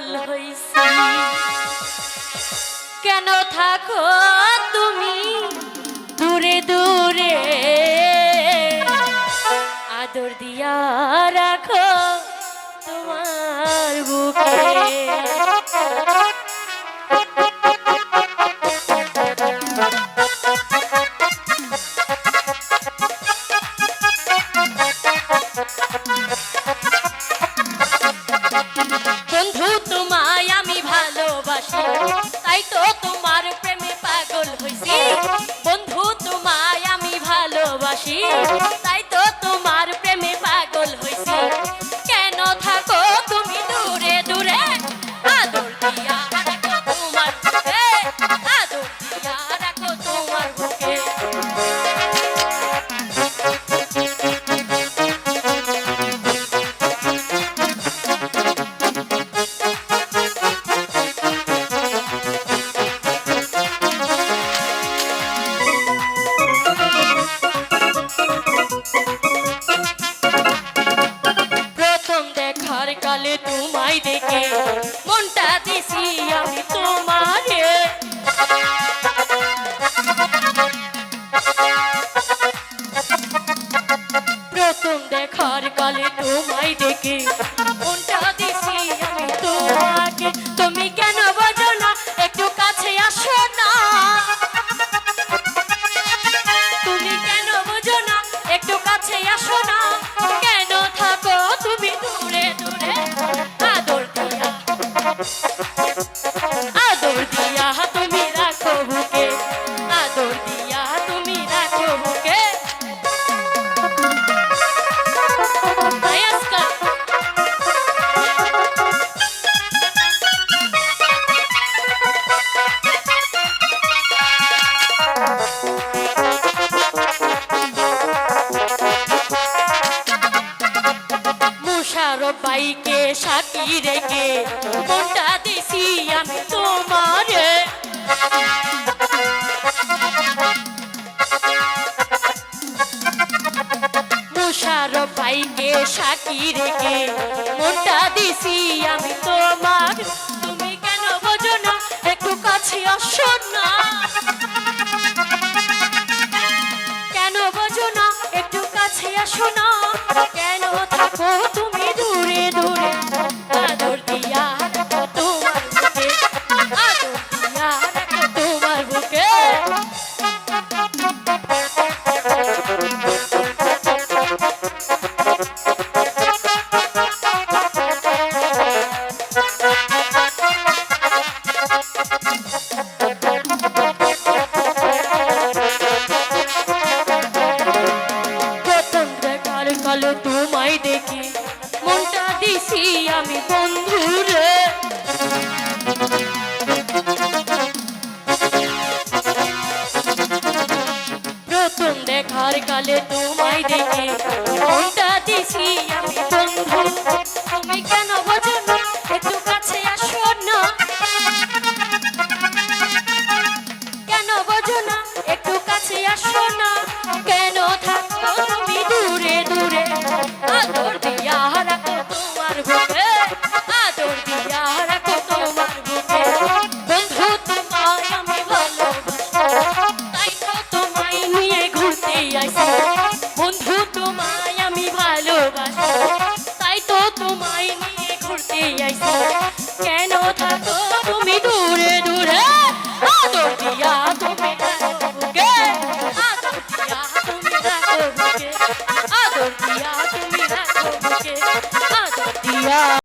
পাগল হইছি কেন থাকো তুমি দূরে দূরে? আদর দিয়া রাখো তোমার বুকে। ভালোবাসি তাই তো তোমার দেখার কালে তোমায় দেখে। মনটা দিছি আমি তোমারে। আদর দিয়া তুমি রাখো বুকে আদর দিয়া তুমি রাখো বুকে। বাইকে সাকি রেখে মনটা দিছি আমি তোমারে? মুশার সাকি মনটা দিছি আমি তোমার? তুমি কেন বোঝো না? একটু কাছে আসো না। কেন বোঝো না? একটু কাছে আসো না। কেন থাকো তুমি কালো তোমায় দেখি। মনটা দিছি আমি, বন্ধুরে। প্রথম দেখার কালে তোমায় দেখি। মনটা দিছি আমি, বন্ধু। আসি কেন থাকো তুমি দূরে দূরে? আদর দিয়া তুমি আদর দিয়া